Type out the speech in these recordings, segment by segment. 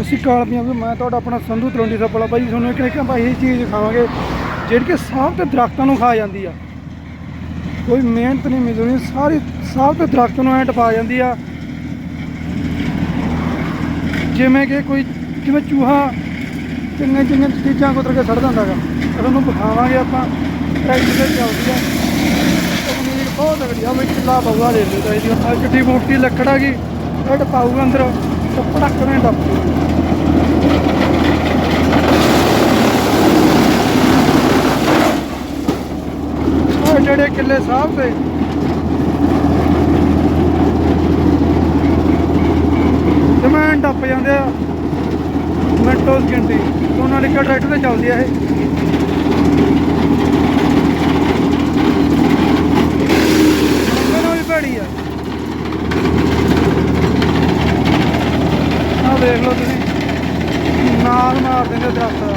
ਅਸੀਂ ਕਾਲਪੀਆਂ ਵੀ ਮੈਂ ਤੁਹਾਡਾ ਆਪਣਾ ਸੰਧੂ ਤਲਵੰਡੀ ਸੱਪਲਾ ਭਾਈ, ਤੁਹਾਨੂੰ ਇੱਕ ਇੱਕ ਭਾਈ ਇਹ ਚੀਜ਼ ਖਾਵਾਂਗੇ ਜਿਹੜੀ ਕਿ ਸਾਹ ਤੇ ਦਰਖਤਾਂ ਨੂੰ ਖਾ ਜਾਂਦੀ ਆ। ਕੋਈ ਮਿਹਨਤ ਨਹੀਂ ਮਜ਼ਦੂਰੀ ਸਾਰੀ ਸਾਹ ਤੇ ਦਰਖਤ ਨੂੰ ਐਂ ਟਪਾ ਜਾਂਦੀ ਆ। ਜਿਵੇਂ ਕਿ ਕੋਈ, ਜਿਵੇਂ ਚੂਹਾ ਚੰਗੇ ਚੰਗੇ ਚੀਜ਼ਾਂ ਕੁਤਰ ਕੇ ਸੜ ਦਿੰਦਾ ਗਾ। ਤੁਹਾਨੂੰ ਵਿਖਾਵਾਂਗੇ ਆਪਾਂ ਟਰੈਕਟਰ ਤੇ ਚੱਲਦੀ ਆ। ਤਕਨੀਕ ਬਹੁਤ ਤਗੜੀ ਆ, ਵੀ ਕਿੱਲਾ ਬਊਆ ਦੇ ਦਿੰਦਾ ਇਹਦੀ। ਕਿੱਡੀ ਮੋਟੀ ਲੱਕੜ ਆ ਗਈ, ਇਹ ਪਾਊਗਾ ਅੰਦਰ। ਤੇ ਪੜਕ ਡੱਪ ਜਿਹੜੇ ਕਿੱਲੇ ਸਾਹਿਬ ਤੇ ਜਮੈਨ ਟੱਪ ਜਾਂਦੇ ਆ। ਮਿੰਟੋ ਸਕਿੰਟੀ ਉਹਨਾਂ ਲਿਖਿਆ ਟਰੈਕਟਰ ਤੇ ਚੱਲਦੀ ਆ ਇਹ ਮੈਨੂੰ ਵੀ ਭੈੜੀ ਆ ਆ ਵੇਖ ਲਓ ਤੁਸੀਂ ਨਾਲ ਮਾਰ ਦਿੰਦੇ ਦਰਖਤ। ਦਾ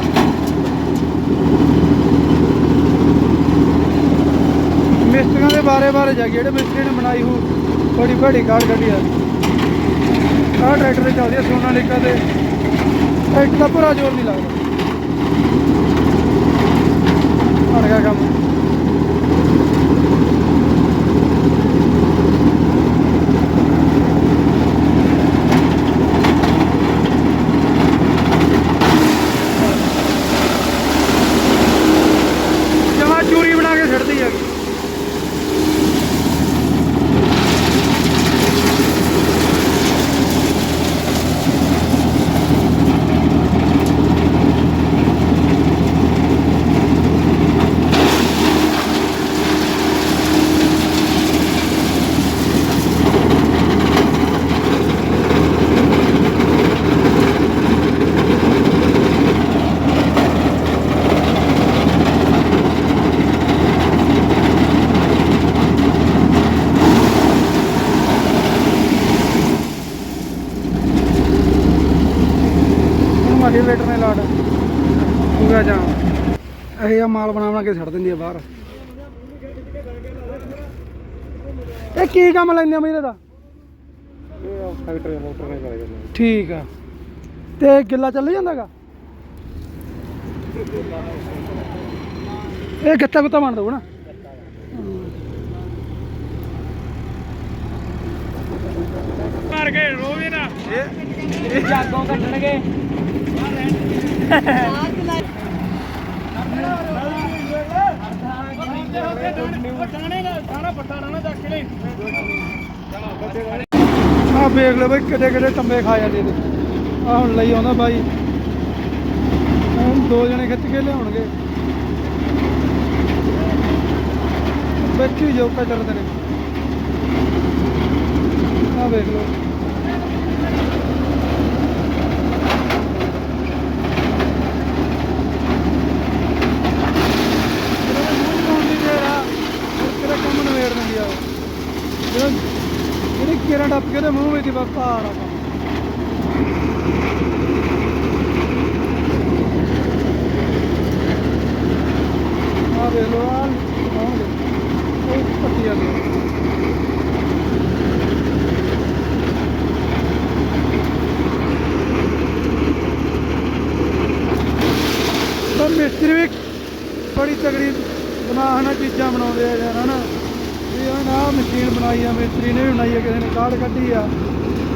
ਮਿਸਤਰੀਆਂ ਦੇ ਬਾਰੇ ਬਾਰੇ ਜਾ ਜਿਹੜੇ ਮਿਸਤਰੀ ਨੇ ਬਣਾਈ ਹੋ ਬੜੀ ਬੜੀ ਕਾਢ ਕੱਢੀ ਆ। ਆਹ ਟਰੈਕਟਰ ਚੱਲਦੀ ਸੋਨਾ ਸੋਨਾਲੀਕਾ ਤੇ ਟਰੈਕਟਰ ਦਾ ਪੂਰਾ ਜ਼ੋਰ ਨਹੀਂ ਲੱਗਦਾ ਅੜ ਗਿਆ ਕੰਮ ਜਮਾ ਚੂਰੀ ਬਣਾ ਕੇ ਛੱਡਦੀ ਹੈਗੀ ਹੁਣ ਮਾਡੀ ਵੇਟਰ ਨੇ ਲਾੜ ਪੂਰਾ ਜਾਮ। ਇਹ ਜਿਹਾ ਮਾਲ ਬਣਾ ਬਣਾ ਕੇ ਛੱਡ ਦਿੰਦੀ ਆ ਬਾਹਰ। ਇਹ ਕੀ ਕੰਮ ਲੈਂਦੇ ਆ ਮਹੀਨੇ ਦਾ ਇਹ ਫੈਕਟਰੀ ਮੋਟਰ ਨੇ ਕਰਾਇਆ ਜਾਂਦਾ ਠੀਕ ਆ। ਤੇ ਗਿੱਲਾ ਚੱਲ ਜਾਂਦਾਗਾ? ਇਹ ਗੱਤਾ ਗੁੱਤਾ ਬਣ ਦਊ ਨਾ? ਮਾਰ ਕੇ ਰੋਵੇ ਨਾ ਜਾਗੋਂ ਕੱਢਣਗੇ। ਆਹ ਵੇਖ ਲਓ ਬਈ ਕਿੱਡੇ ਕਿੱਡੇ ਟੰਬੇ ਖਾ ਜਾਂਦੇ ਨੇ ਆਹ ਹੁਣ ਲਈ ਆਉਂਦਾ ਬਾਈ। ਹੁਣ ਦੋ ਜਣੇ ਖਿੱਚ ਕੇ ਲਿਆਉਣਗੇ। ਬੱਚੀ ਜੋ ਕਚਰਦੇ ਨੇ ਆਹ ਵੇਖ ਲਓ ਜਦੋਂ ਮੂੰਹ ਪਾਉਣ ਦੀ ਦੇਰ ਆ ਫਿਰ ਤੇਰਾ ਕੰਮ ਨਵੇੜ ਦਿੰਦੀ ਆ ਉਹ। ਜਦੋਂ ਜਿਹੜੀ ਕੀਰਾ ਟੱਪ ਕੇ ਉਹਦੇ ਮੂੰਹ ਵਿੱਚ ਦੀ ਬਸ ਭਾਰ ਆ। ਕੰਮ ਆ ਵੇਖ ਲਓ ਆ ਆਉਣਗੇ ਉਹ ਪੱਟੀ ਜਾਂਦੇ ਆ। ਪਰ ਮਿਸਤਰੀ ਵੀ ਬੜੀ ਤਗੜੀ ਬਣਾ ਹਨਾ ਚੀਜ਼ਾਂ ਬਣਾਉਂਦੇ ਆ ਯਾਰ, ਹਨਾ? ਆਹ ਮਸ਼ੀਨ ਬਣਾਈ ਆ ਮਿਸਤਰੀ ਨੇ ਵੀ ਬਣਾਈ ਆ, ਕਿਸੇ ਨੇ ਕਾਢ ਕੱਢੀ ਆ,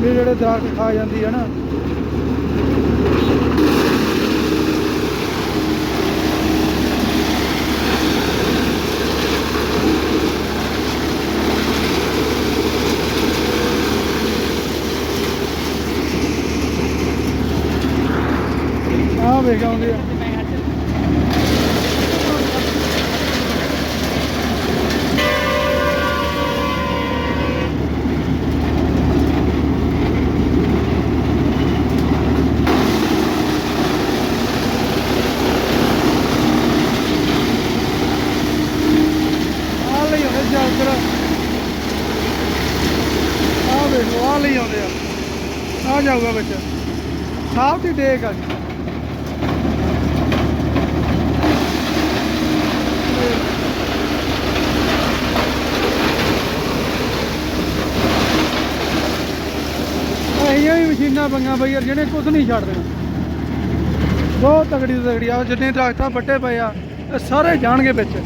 ਵੀ ਜਿਹੜੇ ਦਰਖਤ ਖਾ ਜਾਂਦੀ ਹੈ ਨਾ। ਆਹ ਵੇਖ ਆਉਂਦੇ ਆ ਆਹ ਲਈ ਆਉਂਦੇ ਜਾਗਰ ਆਹ ਵੇਖੋ ਆਹ ਲਈ ਆਉਂਦੇ ਆ ਜਾਊਗਾ ਵਿੱਚ। ਸਾਫ਼ ਦੀ ਡੇਕ ਆ। ਇਹ ਵੀ ਮਸ਼ੀਨਾਂ ਪੰਗਾ ਬਈ ਯਾਰ ਜਿਹਨੇ ਕੁਝ ਨਹੀਂ ਛੱਡ ਦੇਣਾ। ਬਹੁਤ ਤਗੜੀ ਤੋਂ ਤਗੜੀ ਆ, ਜਿੰਨੇ ਦਰਖਤਾਂ ਵੱਟੇ ਪਏ ਆ, ਇਹ ਸਾਰੇ ਜਾਣਗੇ ਵਿੱਚ।